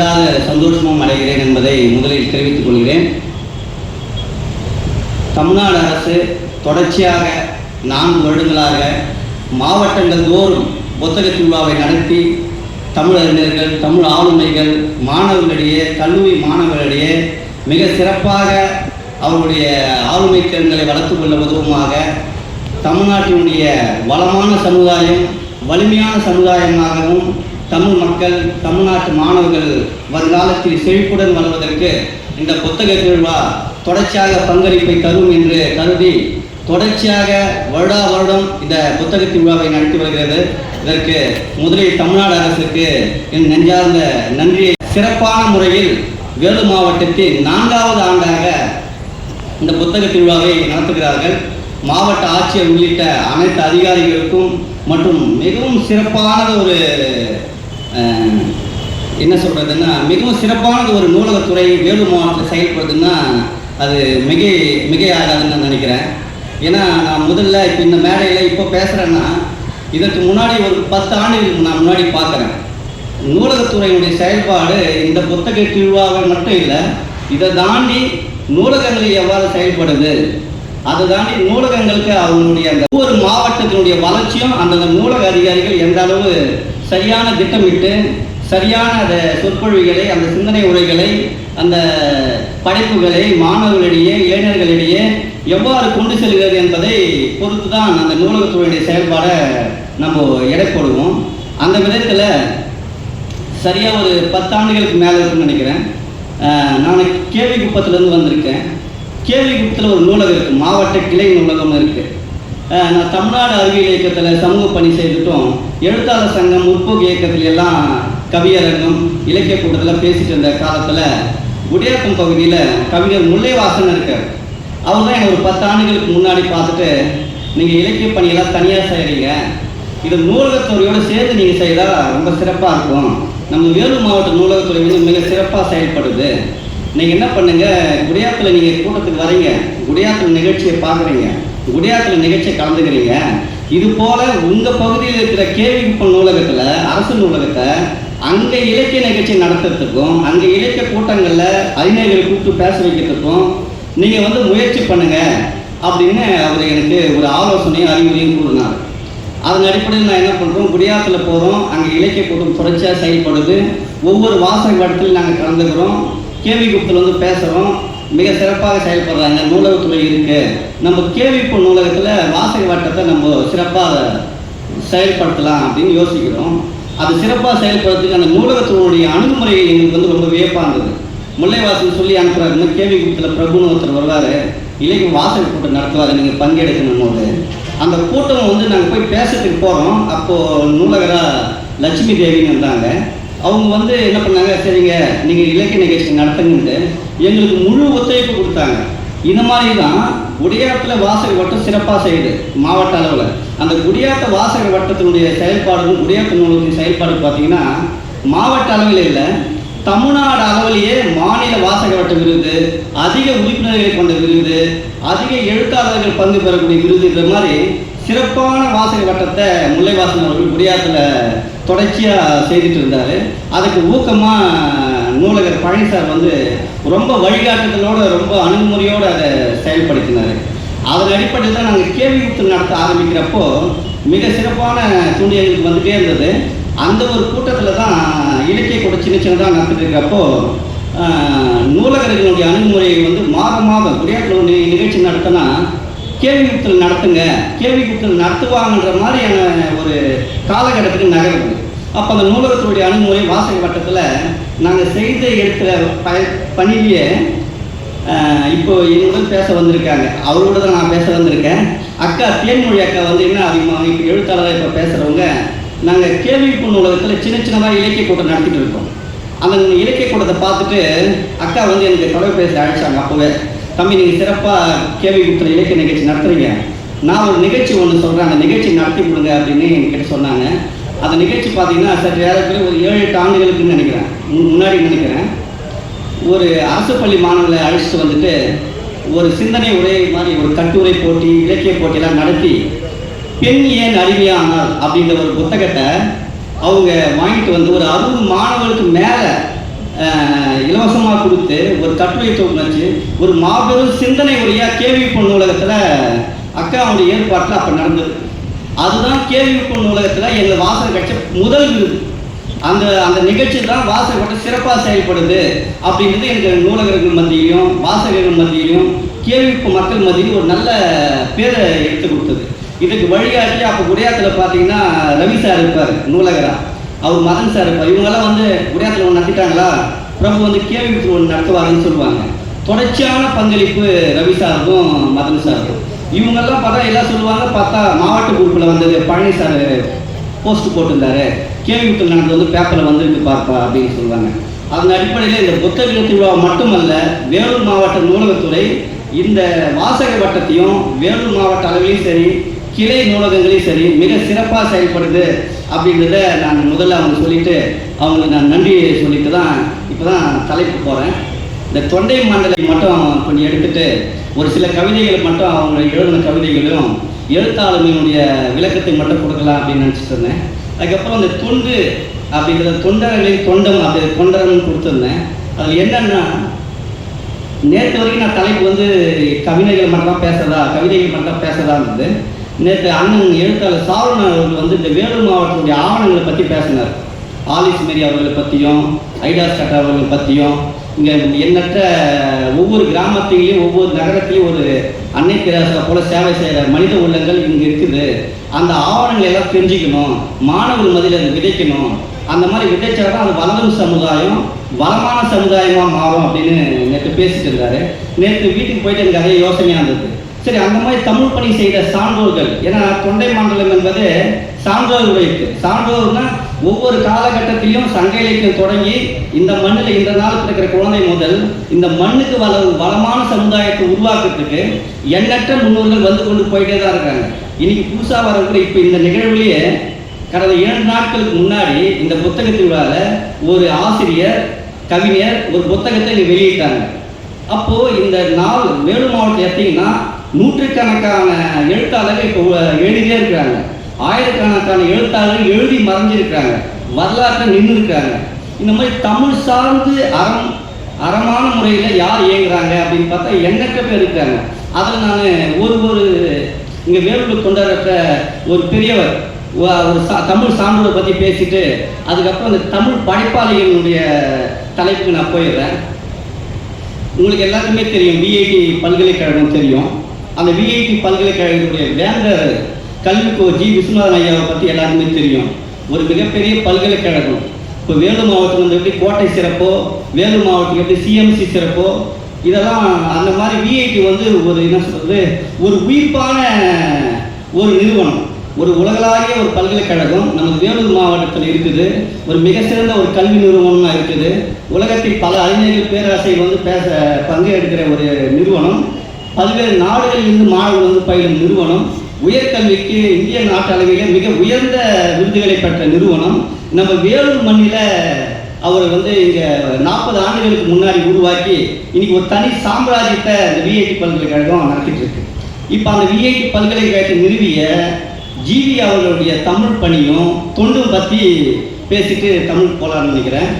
அளவில்லாத சந்தோஷமும் அடைகிறேன் என்பதை முதலில் தெரிவித்துக் கொள்கிறேன். தமிழ்நாடு அரசு தொடர்ச்சியாக நான்கு வருடங்களாக மாவட்டங்கள் தோறும் புத்தக திருவிழாவை நடத்தி தமிழறிஞர்கள் தமிழ் ஆளுமைகள் மாணவர்களிடையே கல்லூரி மாணவர்களிடையே மிக சிறப்பாக அவருடைய ஆளுமை திறன்களை வளர்த்துக் கொள்ள உதவுமாக தமிழ்நாட்டினுடைய வளமான சமுதாயம் வலிமையான சமுதாயமாகவும் தமிழ் மக்கள் தமிழ்நாட்டு மாணவர்கள் வருங்காலத்தில் செழிப்புடன் வளர்வதற்கு இந்த புத்தக திருவிழா தொடர்ச்சியாக பங்களிப்பை தரும் என்று கருதி தொடர்ச்சியாக வருடா வருடம் இந்த புத்தக திருவிழாவை நடத்தி வருகிறது. இதற்கு முதலில் தமிழ்நாடு அரசுக்கு என் நெஞ்சார்ந்த நன்றியை சிறப்பான முறையில் வேலூர் மாவட்டத்தில் நான்காவது ஆண்டாக இந்த புத்தக திருவிழாவை நடத்துகிறார்கள். மாவட்ட ஆட்சியர் உள்ளிட்ட அனைத்து அதிகாரிகளுக்கும் மற்றும் மிகவும் சிறப்பானது ஒரு என்ன சொல்கிறதுன்னா மிகவும் சிறப்பானது ஒரு நூலகத்துறை வேலூர் மாவட்டத்தில் செயல்படுதுன்னா அது மிக மிகையாகாதுன்னு நான் நினைக்கிறேன். ஏன்னா நான் முதல்ல இப்போ இந்த மேடையில் இப்போ பேசுகிறேன்னா இதற்கு முன்னாடி ஒரு பத்து ஆண்டுகளுக்கு நான் முன்னாடி பார்க்குறேன் நூலகத்துறையினுடைய செயல்பாடு இந்த புத்தக திருவிழாவை மட்டும் இல்லை இதை தாண்டி நூலகங்கள் எவ்வாறு செயல்படுது அதுதாண்டி நூலகங்களுக்கு அவங்களுடைய அந்த ஒவ்வொரு மாவட்டத்தினுடைய வளர்ச்சியும் அந்தந்த நூலக அதிகாரிகள் எந்த அளவு சரியான திட்டமிட்டு சரியான அந்த சொற்பொழிவுகளை அந்த சிந்தனை உரைகளை அந்த படைப்புகளை மாணவர்களிடையே இளைஞர்களிடையே எவ்வாறு கொண்டு செல்கிறது என்பதை பொறுத்து தான் அந்த நூலகத்துறையுடைய செயல்பாடை நம்ம எடை போடுவோம். அந்த விதத்தில் சரியாக ஒரு பத்தாண்டுகளுக்கு மேலே இருக்குன்னு நினைக்கிறேன். நான் கேள்வி குப்பத்துலேருந்து வந்திருக்கேன். கேவி ஒரு நூலகம் இருக்குது மாவட்ட கிளை நூலகம் இருக்குது நான் தமிழ்நாடு அறிவியல் இயக்கத்தில் சமூக பணி செய்துட்டும் எழுத்தாளர் சங்கம் முற்போக்கு இயக்கத்துல எல்லாம் கவியரங்கம் இலக்கிய கூட்டத்தில் பேசிட்டு இருந்த காலத்தில் குடியாக்கம் பகுதியில் கவிஞர் முல்லைவாசன் இருக்கார். அவர் தான் என்னை ஒரு பத்து ஆண்டுகளுக்கு முன்னாடி பார்த்துட்டு நீங்கள் இலக்கிய பணியெல்லாம் தனியாக செய்கிறீங்க இது நூலகத்துறையோடு சேர்த்து நீங்கள் செய்தால் ரொம்ப சிறப்பாக இருக்கும். நம்ம வேலூர் மாவட்ட நூலகத்துறை வந்து மிக சிறப்பாக செயல்படுது. நீங்கள் என்ன பண்ணுங்க? குடியாத்தில் நீங்கள் கூட்டத்துக்கு வரீங்க. குடியாத்தில் நிகழ்ச்சியை பார்க்குறீங்க. குடியாத்தில் நிகழ்ச்சியை கலந்துக்கிறீங்க. இது போல உங்கள் பகுதியில் இருக்கிற கேள்விக்குப்பம் நூலகத்தில் அரசு நூலகத்தை அங்கே இலக்கிய நிகழ்ச்சி நடத்துறதுக்கும் அங்கே இலக்கிய கூட்டங்களில் அறிஞர்களை கூப்பிட்டு பேச வைக்கிறதுக்கும் நீங்கள் வந்து முயற்சி பண்ணுங்க அப்படின்னு அவர் எனக்கு ஒரு ஆலோசனையும் அறிவுரையும் கூறினார் அதன் அடிப்படையில் நான் என்ன பண்ணுறோம் குடியாத்தில் போகிறோம் அங்கே இலக்கிய கூட்டம் தொடர்ச்சியாக செயல்படுது. ஒவ்வொரு வாசக இடத்துல நாங்கள் கலந்துக்கிறோம். கேள்வி குப்பத்தில் வந்து பேசுகிறோம் மிக சிறப்பாக செயல்படுறாங்க நூலகத்துறை இருக்குது நம்ம கேள்விப்பு நூலகத்தில் வாசக வட்டத்தை நம்ம சிறப்பாக செயல்படுத்தலாம் அப்படின்னு யோசிக்கிறோம். அது சிறப்பாக செயல்படுறதுக்கு அந்த நூலகத்தினுடைய அணுகுமுறை எங்களுக்கு வந்து ரொம்ப வியப்பாக இருந்தது. முல்லைவாசல் சொல்லி அனுப்புறாருன்னு கேவி குப்பத்தில் பிரபுன்னு ஒருத்தர் வருவார். இல்லைக்கு வாசக கூட்டம் நடத்துவார் நீங்கள் பங்கெடுக்கணும் போது. அந்த கூட்டம் வந்து நாங்கள் போய் பேசுறதுக்கு போகிறோம் அப்போது நூலகராக லட்சுமி தேவின்னு இருந்தாங்க அவங்க வந்து என்ன பண்ணாங்க சரிங்க நீங்கள் இலக்கிய நிகழ்ச்சி நடத்துங்கன்ட்டு எங்களுக்கு முழு ஒத்துழைப்பு கொடுத்தாங்க. இந்த மாதிரி தான் குடியாத்தில் வாசக வட்டம் சிறப்பாக செய்யுது மாவட்ட அளவில். அந்த குடியாத்த வாசக வட்டத்தினுடைய செயல்பாடும் குடியாத்த நூலகத்தின் செயல்பாடு பார்த்தீங்கன்னா மாவட்ட அளவில் இல்லை தமிழ்நாடு அளவிலேயே மாநில வாசக வட்ட விருது அதிக உறுப்பினர்களை கொண்ட விருது அதிக எழுத்தாளர்கள் பங்கு பெறக்கூடிய விருதுன்ற மாதிரி சிறப்பான வாசக வட்டத்தை முல்லைவாசன் அவர்கள் குடியாத்தில் தொடர்ச்சியாக செய்துட்டு இருந்தார். அதுக்கு ஊக்கமாக நூலகர் பழனி சார் வந்து ரொம்ப வழிகாட்டுதலோடு ரொம்ப அணுகுமுறையோடு அதை செயல்படுத்தினார். அதன் அடிப்படையில் தான் நாங்கள் கேள்வி யுத்தம் நடத்த ஆரம்பிக்கிறப்போ மிக சிறப்பான துணி எங்களுக்கு வந்துகிட்டே இருந்தது. அந்த ஒரு கூட்டத்தில் தான் இலக்கிய கூட சின்ன சின்னதாக நடத்திட்டு இருக்கிறப்போ நூலகர்களுடைய அணுகுமுறை வந்து மாதம் மாதம் குடியாட்டில் நிகழ்ச்சி நடத்தினா கேள்வி யுத்தல் நடத்துங்க கேள்வி நடத்துவாங்கன்ற மாதிரியான ஒரு காலகட்டத்துக்கு நகருது. அப்போ அந்த நூலகத்துடைய அணுகுமுறை வாசக வட்டத்தில் நாங்கள் செய்த எடுக்கிற ப பணியிலேயே இப்போ என்னுடன் பேச வந்திருக்காங்க. அவரோட தான் நான் பேச வந்திருக்கேன். அக்கா தேன்மொழி அக்கா வந்து என்ன அதிகமாக இப்போ எழுத்தாளராக இப்போ பேசுகிறவங்க நாங்கள் கேள்வி நூலகத்தில் சின்ன சின்னதாக இலக்கிய கூட்டம் நடத்திட்டு இருக்கோம். அந்த இலக்கிய கூட்டத்தை பார்த்துட்டு அக்கா வந்து எனக்கு தொலைபேசி அழைச்சாங்க அப்போவே. தம்பி நீங்கள் சிறப்பாக கேள்வி கொடுத்துற இலக்கிய நிகழ்ச்சி நடத்துறீங்க. நான் ஒரு நிகழ்ச்சி ஒன்று சொல்கிறேன் அந்த நிகழ்ச்சி நடத்தி கொடுங்க அப்படின்னு என்கிட்ட சொன்னாங்க. அந்த நிகழ்ச்சி பார்த்தீங்கன்னா சற்று ஏறக்குறைய ஒரு ஏழு எட்டு ஆண்டுகளுக்குன்னு நினைக்கிறேன். முன்னாடி நினைக்கிறேன். ஒரு அரசு பள்ளி மாணவர்களை அழைச்சிட்டு வந்துட்டு ஒரு சிந்தனை உரை மாதிரி ஒரு கட்டுரை போட்டி இலக்கிய போட்டியெல்லாம் நடத்தி பெண் ஏன் அடிமையானால் அப்படின்ற ஒரு புத்தகத்தை அவங்க வாங்கிட்டு வந்து ஒரு அறுபது மாணவர்களுக்கு மேலே இலவசமாக கொடுத்து ஒரு கட்டுரை தொகுப்பு ஒரு மாபெரும் சிந்தனை உரையாக கேள்விப்பொன் நூலகத்தில் அக்காவுடைய ஏற்பாட்டில் அப்போ நடந்தது. அதுதான் கேள்விப்பொன் நூலகத்தில் எங்கள் வாசல் கட்சி முதல் விருது. அந்த அந்த நிகழ்ச்சி தான் வாசகப்பட்ட சிறப்பாக செயல்படுது அப்படின்றது எங்கள் நூலகர்கள் மத்தியிலையும் வாசகர்கள் மத்தியிலையும் கேள்விப்பு மக்கள் மத்தியிலும் ஒரு நல்ல பேரை எடுத்து கொடுத்தது. இதுக்கு வழிகாட்டி அப்போ குடியாத்தில் பார்த்தீங்கன்னா ரவி சார் இருப்பார் நூலகரா. அவர் மதன் சார் இப்போ இவங்கெல்லாம் வந்து குடியாத்தில் ஒன்று நடத்திட்டாங்களா பிரபு வந்து கேள்வி ஒன்று நடத்துவாருன்னு சொல்லுவாங்க. தொடர்ச்சியான பங்களிப்பு ரவி சாருக்கும் மதன் சாருக்கும். இவங்கெல்லாம் பார்த்தா எல்லாம் சொல்லுவாங்க பார்த்தா மாவட்ட குரூப்பில் வந்தது பழனி சார் போஸ்ட் போட்டிருந்தாரு. கேள்விக்குள் நடந்தது வந்து பேப்பரில் வந்திருக்கு பார்ப்பா அப்படின்னு சொல்லுவாங்க. அதன் அடிப்படையில் இந்த புத்தக திருவிழா மட்டுமல்ல வேலூர் மாவட்ட நூலகத்துறை இந்த வாசக வட்டத்தையும் வேலூர் மாவட்ட அளவிலையும் சரி கிளை நூலகங்களையும் சரி மிக சிறப்பாக செயல்படுது. அப்படின்றத நான் முதல்ல அவங்க சொல்லிட்டு அவங்களுக்கு நான் நன்றி சொல்லிட்டு தான் இப்போ தான் தலைப்பு போகிறேன் இந்த தொண்டை மண்டலை மட்டும் கொஞ்சம் எடுத்துகிட்டு ஒரு சில கவிதைகளை மட்டும் அவங்க எழுதின கவிதைகளையும் எழுத்தாளுமையினுடைய விளக்கத்தை மட்டும் கொடுக்கலாம் அப்படின்னு நினச்சிட்டு இருந்தேன். அதுக்கப்புறம் அந்த தொண்டு அப்படிங்கிற தொண்டர்களின் தொண்டம் அப்படி தொண்டர்னு கொடுத்துருந்தேன். அதில் என்னன்னா நேற்று வரைக்கும் நான் தலைப்பு வந்து கவிதைகள் மட்டும் தான் பேசுறதா கவிதைகள் மட்டும் தான் பேசுறதா இருந்தது நேற்று அண்ணன் எழுத்தாளர் சாவணன் அவர்கள் வந்து இந்த வேலூர் மாவட்டத்துடைய ஆவணங்களை பற்றி பேசினார். ஆலிஸ் மேரி அவர்களை பற்றியும் ஐடாஸ் கட்டா அவர்களை பற்றியும் இங்கே எண்ணற்ற ஒவ்வொரு கிராமத்திலையும் ஒவ்வொரு நகரத்திலையும் ஒரு அன்னை தெராசா போல சேவை செய்கிற மனித உள்ளங்கள் இங்கே இருக்குது. அந்த ஆவணங்களை எல்லாம் தெரிஞ்சுக்கணும் மாணவர் மதியில் அதை விதைக்கணும். அந்த மாதிரி விதைச்சாதான் அது வளரும் சமுதாயம் வளமான சமுதாயமாக மாறும் அப்படின்னு நேற்று பேசிட்டு இருந்தாரு. நேற்று வீட்டுக்கு போயிட்டு எனக்கு அதே யோசனையாக இருந்தது. சரி அந்த மாதிரி தமிழ் பணி செய்த சான்றோர்கள் ஏன்னா தொண்டை மண்டலம் என்பது சான்றோர் உழைப்பு சான்றோர்னா ஒவ்வொரு காலகட்டத்திலும் சங்க இலக்கியம் தொடங்கி இந்த மண்ணில் இந்த நாள் இருக்கிற குழந்தை முதல் இந்த மண்ணுக்கு வள வளமான சமுதாயத்தை உருவாக்குறதுக்கு எண்ணற்ற முன்னோர்கள் வந்து கொண்டு போயிட்டே தான் இருக்காங்க. இன்னைக்கு புதுசாக வரக்கூடிய இப்போ இந்த நிகழ்வுலேயே கடந்த இரண்டு நாட்களுக்கு முன்னாடி இந்த புத்தக ஒரு ஆசிரியர் கவிஞர் ஒரு புத்தகத்தை வெளியிட்டாங்க. அப்போது இந்த நாள் வேலூர் மாவட்டம் எடுத்தீங்கன்னா நூற்றுக்கணக்கான எழுத்தாளர்கள் இப்போ எழுதியே இருக்கிறாங்க. ஆயிரக்கணக்கான எழுத்தாளர்கள் எழுதி மறைஞ்சிருக்கிறாங்க. வரலாற்றில் நின்று இருக்காங்க இந்த மாதிரி தமிழ் சார்ந்து அறம் அறமான முறையில் யார் இயங்குறாங்க அப்படின்னு பார்த்தா எண்ணற்ற பேர் இருக்காங்க. அதில் நான் ஒரு ஒரு இங்கே வேலூர் கொண்டாடுற ஒரு பெரியவர் ஒரு சா தமிழ் சான்றோரை பற்றி பேசிட்டு அதுக்கப்புறம் இந்த தமிழ் படைப்பாளிகளுடைய தலைப்புக்கு நான் போயிடுறேன். உங்களுக்கு எல்லாருக்குமே தெரியும். விஐடி பல்கலைக்கழகம் தெரியும். அந்த விஐடி பல்கலைக்கழகத்துடைய வேந்தர் கல்விக்கோ ஜி. விஸ்வநாதன் ஐயாவை பற்றி எல்லாருக்குமே தெரியும். ஒரு மிகப்பெரிய பல்கலைக்கழகம். இப்போ வேலூர் மாவட்டம் வந்து எப்படி கோட்டை சிறப்போ வேலூர் மாவட்டம் எப்படி சிஎம்சி சிறப்போ இதெல்லாம் அந்த மாதிரி விஐடி வந்து ஒரு என்ன சொல்கிறது ஒரு உயிர்ப்பான ஒரு நிறுவனம். ஒரு உலகளாவிய ஒரு பல்கலைக்கழகம் நம்ம வேலூர் மாவட்டத்தில் இருக்குது. ஒரு மிக சிறந்த ஒரு கல்வி நிறுவனமாக இருக்குது. உலகத்தில் பல அறிஞர்கள் பேராசை வந்து பேச பங்கெடுக்கிற ஒரு நிறுவனம். பல்வேறு நாடுகளில் இருந்து மாணவர்கள் வந்து பயிலும் நிறுவனம் உயர்கல்விக்கு இந்திய நாட்டு அளவிலே மிக உயர்ந்த விருதுகளை பெற்ற நிறுவனம். நம்ம வேலூர் மண்ணில் அவர் வந்து இங்கே நாற்பது ஆண்டுகளுக்கு முன்னாடி உருவாக்கி இன்னைக்கு ஒரு தனி சாம்ராஜ்யத்தை இந்த விஐடி பல்கலைக்கழகம் நடத்திட்டு இருக்கு. இப்போ அந்த விஐடி பல்கலைக்கழகத்தை நிறுவிய ஜிவி அவர்களுடைய தமிழ் பணியும் தொண்டும் பற்றி பேசிட்டு தமிழ் போலான்னு நினைக்கிறேன்.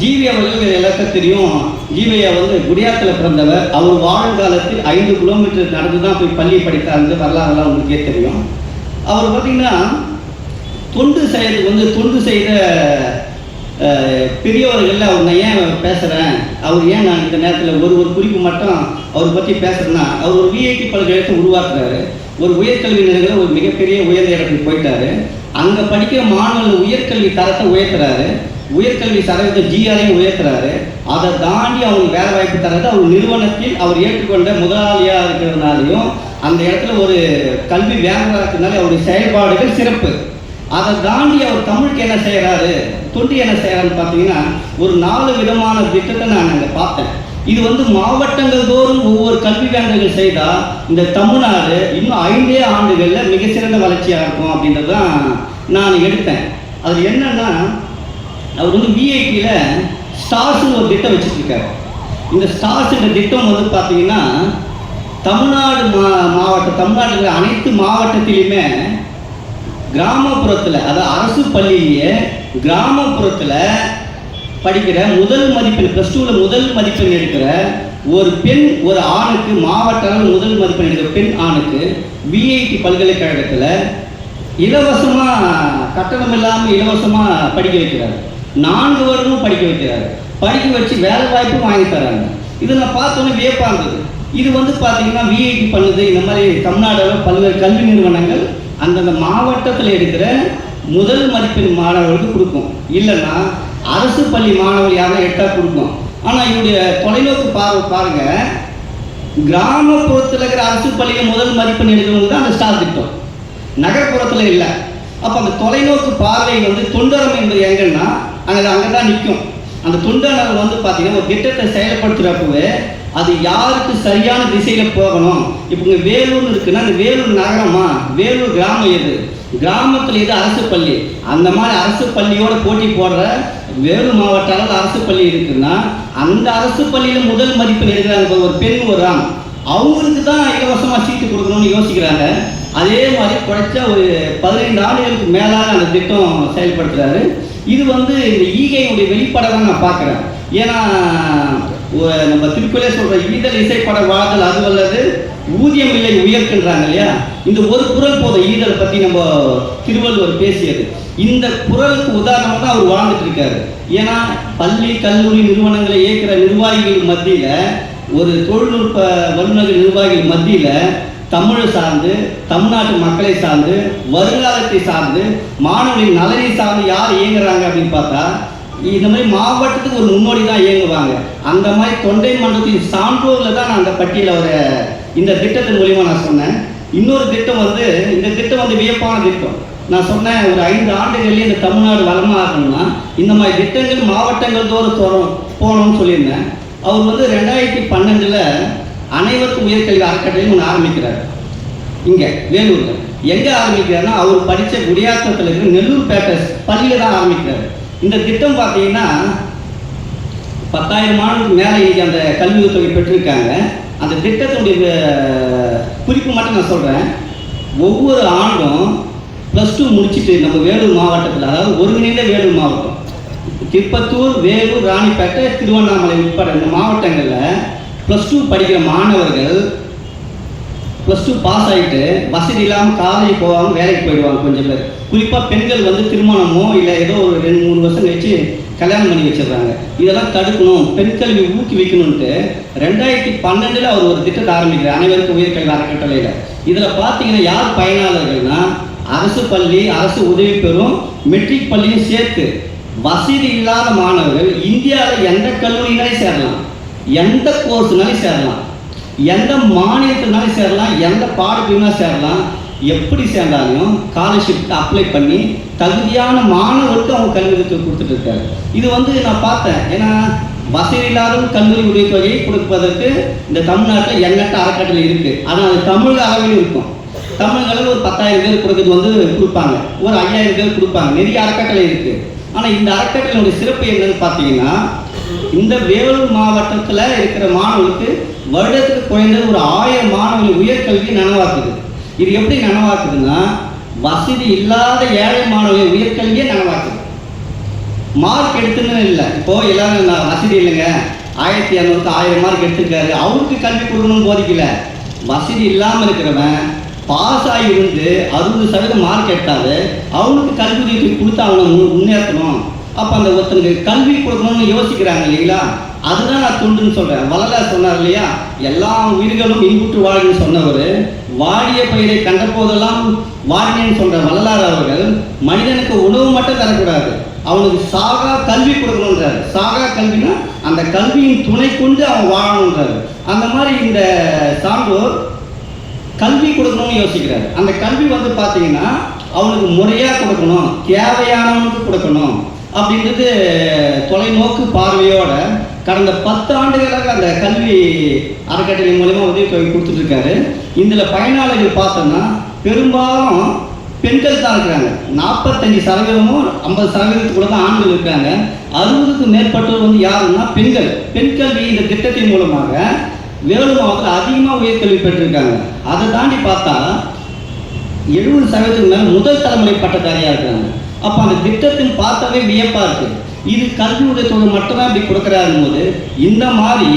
ஜிவி அவர்கள் எல்லாத்தையும் தெரியும் ஜீவியா வந்து குடியாத்தில் பிறந்தவர். அவர் வாழுங்காலத்தில் ஐந்து கிலோமீட்டர் நடந்து தான் போய் பள்ளி படித்தாங்க வரலாறுலாம் உங்களுக்கே தெரியும். அவர் பார்த்தீங்கன்னா தொண்டு செய்யறதுக்கு வந்து தொண்டு செய்த பெரியவர்களில் அவர் நான் ஏன் பேசுகிறேன் அவர் ஏன் நான் இந்த நேரத்தில் ஒரு ஒரு குறிப்பு மட்டும் அவர் பற்றி பேசுகிறேன்னா அவர் ஒரு விஐடி பல்கலைக்கழகத்தை உருவாக்குறாரு. ஒரு உயர்கல்வி நிலையில் ஒரு மிகப்பெரிய உயர்ந்த இடத்துக்கு போயிட்டாரு. அங்கே படிக்கிற மாணவர்கள் உயர்கல்வி தரத்தை உயர்த்துறாரு. உயர்கல்வி சதவீத ஜிஆரையும் உயர்த்துறாரு. அதை தாண்டி அவங்க வேலை வாய்ப்பு தர்றது அவர் நிறுவனத்தில் அவர் ஏற்றுக்கொண்ட முதலாளியாக இருக்கிறதுனாலையும் அந்த இடத்துல ஒரு கல்வி வேலைனாலே அவருடைய செயல்பாடுகள் சிறப்பு. அதை தாண்டி அவர் தமிழுக்கு என்ன செய்கிறாரு தொண்டு என்ன செய்கிறாருன்னு பார்த்தீங்கன்னா ஒரு நாலு விதமான திட்டத்தை நான் அங்கே பார்த்தேன். இது வந்து மாவட்டங்கள் தோறும் ஒவ்வொரு கல்வி வேந்தர்கள் செய்தால் இந்த தமிழ்நாடு இன்னும் ஐந்தே ஆண்டுகளில் மிக சிறந்த வளர்ச்சியாக இருக்கும் அப்படின்றது தான் நான் எடுத்தேன். அது என்னன்னா அவர் வந்து விஐடியில் ஸ்டார்ஸ்னு ஒரு திட்டம் வச்சுருக்காரு இந்த ஸ்டார்ஸ்ன்ற திட்டம் வந்து பார்த்தீங்கன்னா தமிழ்நாடு மா மாவட்டம் தமிழ்நாட்டில் இருக்கிற அனைத்து மாவட்டத்திலையுமே கிராமப்புறத்தில் அதாவது அரசு பள்ளியிலேயே கிராமப்புறத்தில் படிக்கிற முதல் மதிப்பெண் ப்ளஸ் டூவில் முதல் மதிப்பெண் எடுக்கிற ஒரு பெண் ஒரு ஆணுக்கு மாவட்ட அளவில் முதல் மதிப்பெண் எடுக்கிற பெண் ஆணுக்கு விஐடி பல்கலைக்கழகத்தில் இலவசமாக கட்டணம் இல்லாமல் இலவசமாக படிக்க வைக்கிறார் நான்கு வருடமும் படிக்க வைக்கிறார். படிக்க வச்சு வேலை வாய்ப்பு வாங்கி தராங்க. இதை நான் பார்த்தோன்னே வியப்பாக இருந்தது. இது வந்து பார்த்தீங்கன்னா விஐடி பண்ணுது. இந்த மாதிரி தமிழ்நாடுல பல்வேறு கல்வி நிறுவனங்கள் அந்தந்த மாவட்டத்தில் எடுக்கிற முதல் மதிப்பெண் மாணவர்களுக்கு கொடுக்கும். இல்லைன்னா அரசு பள்ளி மாணவர் யாரும் எட்டாக கொடுக்கும். ஆனால் இவருடைய தொலைநோக்கு பார்வை பாருங்க. கிராமப்புறத்தில் இருக்கிற அரசு பள்ளியில் முதல் மதிப்பெண் எடுக்கிறவங்க தான் அந்த ஸ்டார் திட்டம். நகர்ப்புறத்தில் இல்லை. அப்போ அந்த தொலைநோக்கு பார்வை வந்து தொண்டரம் என்பது எங்கன்னா அங்கே அங்கே தான் நிற்கும் அந்த துண்டானவர் வந்து பார்த்தீங்கன்னா ஒரு திட்டத்தை செயல்படுத்துகிறப்பவே அது யாருக்கு சரியான திசையில் போகணும்? இப்போ இங்கே வேலூர் இருக்குன்னா அந்த வேலூர் நகரமா? வேலூர் கிராமம் எது? கிராமத்தில் எது அரசு பள்ளி? அந்த மாதிரி அரசு பள்ளியோட போட்டி போடுற வேலூர் மாவட்ட அளவில் அரசு பள்ளி இருக்குன்னா அந்த அரசு பள்ளியில் முதல் மதிப்பெண் எடுக்கிறாங்க ஒரு பெண் ஒரு ஆண். அவங்களுக்கு தான் இலவசமாக சீட்டு கொடுக்கணும்னு யோசிக்கிறாங்க. அதே மாதிரி குறைச்ச ஒரு பதினைந்து ஆண்டுகளுக்கு மேலாக அந்த திட்டம் செயல்படுத்துறாரு. இது வந்து இந்த ஈகையினுடைய வெளிப்பாடாக தான் நான் பார்க்குறேன். ஏன்னா நம்ம திருக்குறளே சொல்கிற ஈதல் இசைப்பட வாழ்தல் அது அல்லது ஊதியம் இல்லை உயர்க்கின்றாங்க இல்லையா? இந்த ஒரு குரல் போதும் ஈதல் பற்றி நம்ம திருவள்ளுவர் பேசியது. இந்த குரலுக்கு உதாரணமாக தான் அவர் வாழ்ந்துட்டு இருக்காரு. ஏன்னா பள்ளி கல்லூரி நிறுவனங்களை இயக்கிற நிர்வாகிகள் மத்தியில் ஒரு தொழில்நுட்ப வல்லுநர்கள் நிர்வாகிகள் மத்தியில் தமிழை சார்ந்து தமிழ்நாட்டு மக்களை சார்ந்து வருங்காலத்தை சார்ந்து மாணவர்களின் நலனை சார்ந்து யார் இயங்குறாங்க அப்படின்னு பார்த்தா இந்த மாதிரி மாவட்டத்துக்கு ஒரு முன்னோடி தான் இயங்குவாங்க. அந்த மாதிரி தொண்டை மன்றத்தின் சான்றோரில் தான் நான் அந்த பட்டியலில் ஒரு இந்த திட்டத்தின் மூலிமா நான் சொன்னேன். இன்னொரு திட்டம் வந்து இந்த திட்டம் வந்து வியப்பான திட்டம். நான் சொன்னேன் ஒரு ஐந்து ஆண்டுகள்லேயே இந்த தமிழ்நாடு வளமாக இருக்கணும்னா இந்த மாதிரி திட்டங்கள் மாவட்டங்கள் தோறும் தோறும் போகணும்னு சொல்லியிருந்தேன். அவர் வந்து ரெண்டாயிரத்தி பன்னெண்டில் அனைவருக்கும் உயர்கல்வி அறக்கட்டளைன்னு ஒன்று ஆரம்பிக்கிறார். இங்கே வேலூரில். எங்கே ஆரம்பிக்கிறாருன்னா அவர் படித்த குடியாத்தத்தில் இருக்கிற நெல்லூர் பேட்டர்ஸ் பள்ளியில் தான் ஆரம்பிக்கிறார். இந்த திட்டம் பார்த்தீங்கன்னா பத்தாயிரம் மாணவர்களுக்கு மேலே இன்னைக்கு அந்த கல்வி உதவி பெற்றிருக்காங்க. அந்த திட்டத்தினுடைய குறிப்பு மட்டும் நான் சொல்கிறேன் ஒவ்வொரு ஆண்டும் ப்ளஸ் டூ முடிச்சுட்டு நம்ம வேலூர் மாவட்டத்தில் அதாவது ஒருங்கிணைந்த வேலூர் மாவட்டம் திருப்பத்தூர் வேலூர் ராணிப்பேட்டை திருவண்ணாமலை உட்பட இந்த மாவட்டங்களில் ப்ளஸ் டூ படிக்கிற மாணவர்கள் ப்ளஸ் டூ பாஸ் ஆகிட்டு வசதி இல்லாமல் காலேஜ் போகாமல் வேலைக்கு போயிடுவாங்க கொஞ்சம் பேர். குறிப்பாக பெண்கள் வந்து திருமணமோ இல்லை ஏதோ ஒரு ரெண்டு மூணு வருஷம் கழிச்சு கல்யாணம் பண்ணி வச்சிடுறாங்க. இதெல்லாம் தடுக்கணும். பெண் கல்வி ஊக்குவிக்கணும்ட்டு ரெண்டாயிரத்தி பன்னெண்டில் அவர் ஒரு திட்டத்தை ஆரம்பிக்கிறார். அனைவருக்கும் உயர்கல்வி அறக்கட்டளையில். இதில் பார்த்தீங்கன்னா யார் பயனாளர்கள்னா அரசு பள்ளி அரசு உதவி பெறும் மெட்ரிக் பள்ளியும் சேர்த்து வசதி இல்லாத மாணவர்கள் இந்தியாவில் எந்த கல்லூரினாலும் சேரலாம். எந்த கோர்ஸ்னாலும் சேரலாம். எந்த மாநிலத்தினாலும் சேரலாம். எந்த பாடப்பிரிவுனா சேரலாம். எப்படி சேர்ந்தாலும் ஸ்காலர்ஷிப்க்கு அப்ளை பண்ணி தகுதியான மாணவருக்கு அவங்க கல்வி கொடுத்துட்டு இருக்காரு. இது வந்து நான் பார்த்தேன். ஏன்னா வசதி இல்லாத கல்லூரி உதவித்தொகையை கொடுப்பதற்கு இந்த தமிழ்நாட்டில் எண்ணற்ற அறக்கட்டளை இருக்குது ஆனால் அது தமிழக அளவில் இருக்கும். தமிழக அளவில் ஒரு பத்தாயிரம் பேர் கொடுக்கறது வந்து கொடுப்பாங்க. ஒரு ஐயாயிரம் பேர் கொடுப்பாங்க. நிறைய அறக்கட்டளை இருக்குது ஆனால் இந்த அறக்கட்டளையோட சிறப்பு என்னன்னு பார்த்தீங்கன்னா இந்த வேலூர் மாவட்டத்தில் இருக்கிற மாணவர்களுக்கு வருடத்துக்கு குறைந்தது ஒரு ஆயிரம் மாணவர்கள் உயர்கல்வி நனவாக்குது. இது எப்படி நனவாக்குதுன்னா வசதி இல்லாத ஏழை மாணவர்கள் உயர்கல்வியே நனவாக்குது. மார்க் எடுத்துன்னு இல்லை. இப்போ எல்லாரும் வசதி இல்லைங்க. ஆயிரத்தி இரநூறுக்கு ஆயிரம் மார்க் எடுத்துருக்காரு. அவருக்கு கல்வி கொடுக்கணும்னு போதிக்கல. வசதி இல்லாமல் இருக்கிறவன் பாஸ் ஆகி இருந்து அறுபது சதவீதம் மார்க் எடுத்தாது அவனுக்கு கல்வி கொடுத்து அவனை முன்னேற்றணும். அப்போ அந்த ஒருத்தனுக்கு கல்வி கொடுக்கணும்னு யோசிக்கிறாங்க இல்லைங்களா? அதுதான் நான் தொண்டுன்னு சொல்கிறேன் வள்ளலார் சொன்னார் இல்லையா? எல்லா உயிர்களும் இன்புற்று வாழுன்னு சொன்னவர் வாடிய பயிரை கண்ட போதெல்லாம் வாடினேன்னு சொல்ற வள்ளலார் அவர்கள் மனிதனுக்கு உணவு மட்டும் தரக்கூடாது. அவனுக்கு சாகா கல்வி கொடுக்கணுன்றாரு சாகா கல்வினா அந்த கல்வியின் துணை கொண்டு அவன் வாழணுன்றாரு அந்த மாதிரி இந்த சான்றோர் கல்வி கொடுக்கணும்னு யோசிக்கிறார். அந்த கல்வி வந்து பார்த்தீங்கன்னா அவனுக்கு முறையாக கொடுக்கணும். தேவையானவனுக்கு கொடுக்கணும். அப்படின்றது தொலைநோக்கு பார்வையோட கடந்த பத்து ஆண்டுகளாக அந்த கல்வி அறக்கட்டளை மூலயமா உதவித்தொகை கொடுத்துட்டு கொடுத்துட்ருக்காரு. இதில் பயனாளிகள் பார்த்தோம்னா பெரும்பாலும் பெண்கள் தான் இருக்கிறாங்க. நாற்பத்தஞ்சு சதவீதமும் ஐம்பது சதவீதத்துக்குள்ள தான் ஆண்கள் இருக்காங்க அறுபதுக்கு மேற்பட்டோர் வந்து யாருன்னா பெண்கள். பெண் கல்வி இந்த திட்டத்தின் மூலமாக வேலூர் மாவட்டத்தில் அதிகமாக உயர்கல்வி பெற்றிருக்காங்க. அதை தாண்டி பார்த்தா எழுபது சதவீதத்துக்கு மேலே முதல் தலைமுறை பட்டதாரியாக இருக்காங்க அப்போ அந்த திட்டத்தின் பார்த்தாவே வியப்பாக இருக்கு. இது கல்வி உதவித்தொகை மட்டும்தான் இப்படி கொடுக்குறாருங்க போது இந்த மாதிரி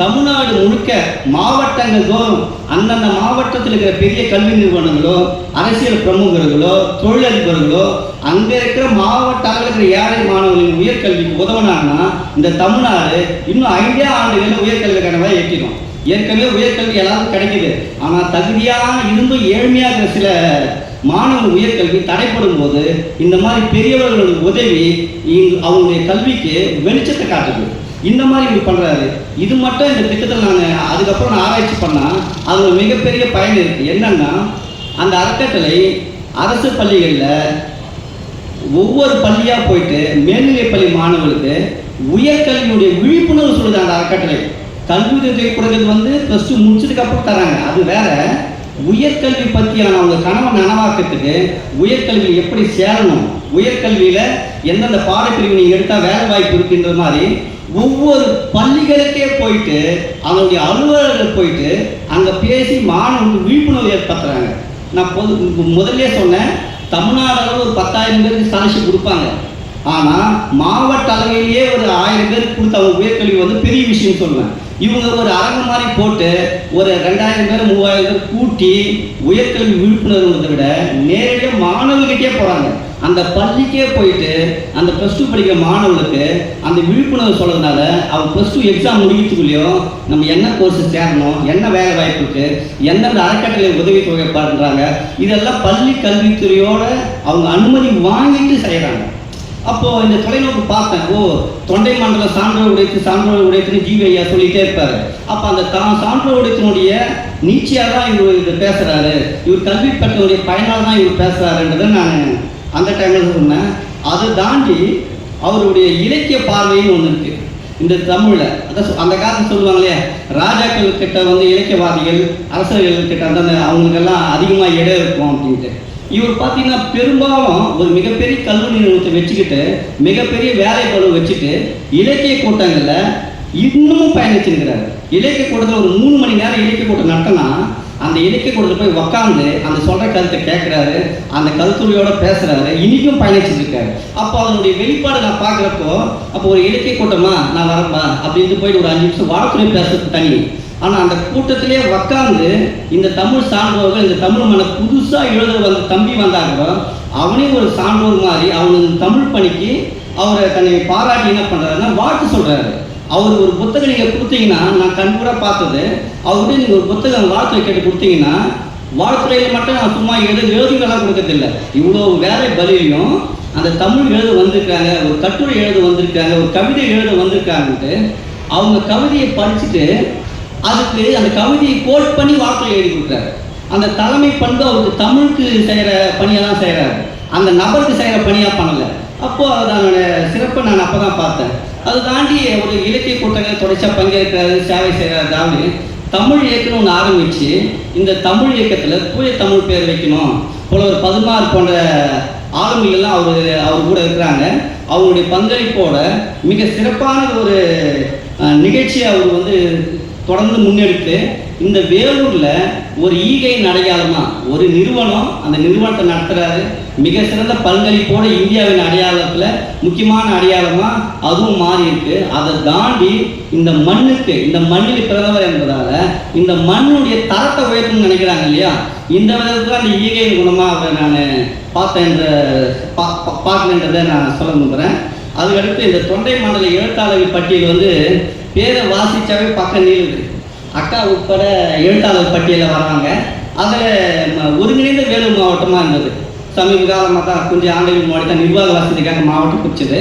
தமிழ்நாடு முழுக்க மாவட்டங்கள் தோறும் அந்தந்த மாவட்டத்தில் இருக்கிற பெரிய கல்வி நிறுவனங்களோ அரசியல் பிரமுகர்களோ தொழிலதிபர்களோ அங்கே இருக்கிற மாவட்ட அளவில் இருக்கிற ஏழை மாணவர்களின் உயர்கல்விக்கு உதவினாங்கன்னா இந்த தமிழ்நாடு இன்னும் ஐந்தே ஆண்டுகளில் உயர்கல்வி கனவை ஏற்றிடும். ஏற்கனவே உயர்கல்வி எல்லாரும் கிடைக்குது. ஆனால் தகுதியான இருந்தும் ஏழ்மையாக இருக்கிற சில மாணவர் உயர்கல்வி தடைப்படும் போது இந்த மாதிரி பெரியவர்களோட உதவி அவங்களுடைய கல்விக்கு வெளிச்சத்தை காட்டுது. இந்த மாதிரி இவர் பண்ணுறாரு இது மட்டும் இந்த திட்டத்தில் நான் அதுக்கப்புறம் நான் ஆராய்ச்சி பண்ணால் அதில் மிகப்பெரிய பயன் இருக்குது என்னன்னா அந்த அறக்கட்டளை அரசு பள்ளிகளில் ஒவ்வொரு பள்ளியாக போயிட்டு மேல்நிலைப் பள்ளி மாணவர்களுக்கு உயர்கல்வியுடைய விழிப்புணர்வு சொல்லுது அந்த அறக்கட்டளை. கல்வி உதவி கொடுக்கறது வந்து ப்ளஸ் டூ முடிச்சதுக்கப்புறம் தராங்க. அது வேற. உயர்கல்வி பற்றியான அவங்க கனவை நனவாக்கிறதுக்கு உயர்கல்வி எப்படி சேரணும்? உயர்கல்வியில் எந்தெந்த பாடப்பிரிவு நீங்கள் எடுத்தால் வேலை வாய்ப்பு இருக்குன்ற மாதிரி ஒவ்வொரு பள்ளிகளுக்கே போயிட்டு அவங்களுடைய அலுவலர்கள் போயிட்டு அங்கே பேசி மாணவர்களுக்கு விழிப்புணர்வு ஏற்படுத்துறாங்க. நான் பொது முதல்ல சொன்னேன் தமிழ்நாடு அளவு ஒரு பத்தாயிரம் பேருக்கு ஸ்காலர்ஷிப் கொடுப்பாங்க. ஆனால் மாவட்ட அளவிலேயே ஒரு ஆயிரம் பேருக்கு கொடுத்த அவங்க உயர்கல்வி வந்து பெரிய விஷயம் சொல்லுவேன். இவங்க ஒரு அரங்கம் மாதிரி போட்டு ஒரு ரெண்டாயிரம் பேர் மூவாயிரம் பேர் கூட்டி உயர்கல்வி விழிப்புணர்வுன்றதை விட நேரடியாக மாணவர்கிட்டே போகிறாங்க அந்த பள்ளிக்கே போயிட்டு அந்த ப்ளஸ் டூ படிக்கிற மாணவர்களுக்கு அந்த விழிப்புணர்வு சொல்கிறதுனால அவங்க ப்ளஸ் டூ எக்ஸாம் முடிக்கிறதுக்குள்ளேயும் நம்ம என்ன கோர்ஸ் சேரணும் என்ன வேலை வாய்ப்பு இருக்குது எந்தெந்த அறக்கட்டளை உதவி தொகை பண்ணுறாங்க இதெல்லாம் பள்ளி கல்வித்துறையோட அவங்க அனுமதி வாங்கிட்டு செய்கிறாங்க அப்போ இந்த தொலைநோக்கு பார்த்தேன் ஓ தொண்டை மண்டல சான்றோர் உடைத்து சான்றோர் உடைத்துன்னு ஜீவி ஐயா சொல்லிட்டே இருப்பாரு. அப்போ அந்த தான் சான்றோர் உடைத்தினுடைய நீச்சியாக தான் இவர் இது பேசுறாரு. இவர் கல்வி பெற்றவருடைய பயனால் தான் இவர் பேசுறாருன்றதை நான் அந்த டைமில் சொன்னேன். அதை தாண்டி அவருடைய இலக்கிய பார்வைன்னு ஒன்று இருக்கு. இந்த தமிழில் அதான் அந்த காலத்தில் சொல்லுவாங்களே ராஜாக்கள் கிட்ட வந்து இலக்கியவாதிகள் அரசர்கள் கிட்ட அந்த அவங்களுக்கெல்லாம் அதிகமாக இடம் இருக்கும் அப்படின்ட்டு. இவர் பார்த்தீங்கன்னா பெரும்பாலும் ஒரு மிகப்பெரிய கல்வி நிறுவனத்தை வச்சுக்கிட்டு மிகப்பெரிய வேலை வச்சுட்டு இலக்கிய கூட்டங்களில் இன்னமும் பயணிச்சிருக்கிறார். இலக்கிய கூட்டத்தில் ஒரு மூணு மணி நேரம் இலக்கிய கூட்டம் நடத்தினா அந்த இலக்கிய கூட்டத்தில் போய் உக்காந்து அந்த சொல்கிற கருத்தை கேட்குறாரு அந்த கருத்துறையோட பேசுகிறாரு இன்றைக்கும் பயணிச்சுட்டு இருக்காரு அப்போ அதனுடைய வெளிப்பாடு நான் பார்க்குறப்போ அப்போ ஒரு இலக்கிய கூட்டமா நான் வரப்பா அப்படின்ட்டு போயிட்டு ஒரு அஞ்சு நிமிஷம் வாழ்த்துறையும் பேசுறது தனி. ஆனால் அந்த கூட்டத்திலே உக்காந்து இந்த தமிழ் சான்றோர்கள் இந்த தமிழ் மன புதுசாக எழுத வந்த தம்பி வந்தாங்களோ அவனே ஒரு சான்றோர் மாதிரி அவனுக்கு தமிழ் பணிக்கு அவரை தன்னை பாராட்டி என்ன பண்ணுறாருன்னா வாழ்த்து சொல்கிறாரு அவர் ஒரு புத்தகம் நீங்கள் கொடுத்தீங்கன்னா நான் கண்கூட பார்த்தது. அவர்கிட்ட நீங்கள் ஒரு புத்தகம் வாழ்த்து கேட்டு கொடுத்தீங்கன்னா வாழ்த்துறையில் மட்டும் நான் சும்மா எழுது எழுதுகளாக கொடுக்கறதில்ல. இவ்வளோ வேலை பலியும் அந்த தமிழ் எழுத வந்திருக்காங்க ஒரு கட்டுரை எழுத வந்திருக்காங்க ஒரு கவிதை எழுத வந்திருக்காங்கன்ட்டு அவங்க கவிதையை படிச்சுட்டு அதுக்கு அந்த கவிதையை கோட் பண்ணி வாக்கில் எழுதி கொடுக்குறாரு. அந்த தலைமை பண்பு அவருக்கு தமிழுக்கு செய்கிற பணியாக தான் செய்கிறாரு அந்த நபருக்கு செய்கிற பணியாக பண்ணலை. அப்போது அதனோட சிறப்பை நான் அப்போ தான் பார்த்தேன். அது தாண்டி ஒரு இலக்கிய கூட்டங்கள் தொடர்ச்சியாக பங்கேற்கிறாரு சேவை செய்கிறாரு தமிழ் இயக்கம்னு ஒன்று ஆரம்பித்து இந்த தமிழ் இயக்கத்தில் தூய தமிழ் பேர் வைக்கணும். புலவர் பதுமார் போன்ற ஆளுமைகள்லாம் அவர் அவர் கூட இருக்கிறாங்க. அவங்களுடைய பங்களிப்போட மிக சிறப்பான ஒரு நிகழ்ச்சியை அவர் வந்து தொடர்ந்து முன்னெடுத்து இந்த வேலூரில் ஒரு ஈகையின் அடையாளமா ஒரு நிறுவனம் அந்த நிறுவனத்தை நடத்துறாரு. மிக சிறந்த பங்களிப்போட இந்தியாவின் அடையாளத்தில் முக்கியமான அடையாளமா அதுவும் மாறி இருக்கு. அதை தாண்டி இந்த மண்ணுக்கு இந்த மண்ணில் பிறந்தவர் என்பதால இந்த மண்ணுடைய தரத்தை உயர்த்தணும்னு நினைக்கிறாங்க இல்லையா? இந்த விதத்தில் அந்த ஈகையின் குணமாக அவரை நான் பார்த்தேன் என்ற பா- பார்க்கணுன்றதை நான் சொல்ல விரும்புகிறேன் அதுக்கடுத்து இந்த தொண்டை மண்டல எழுத்தாளர்கள் பட்டியல் வந்து பேரை வாசிச்சாவே பக்கம் நீளுது அக்கா உட்பட எழுத்தாளர் பட்டியலில் வராங்க அதில் ஒருங்கிணைந்த வேலூர் மாவட்டமாக இருந்தது சமீப காலமாக தான் கொஞ்சம் ஆண்டுகள் முன்னாடி தான் நிர்வாக வசதிக்காக மாவட்டம் பிடிச்சது.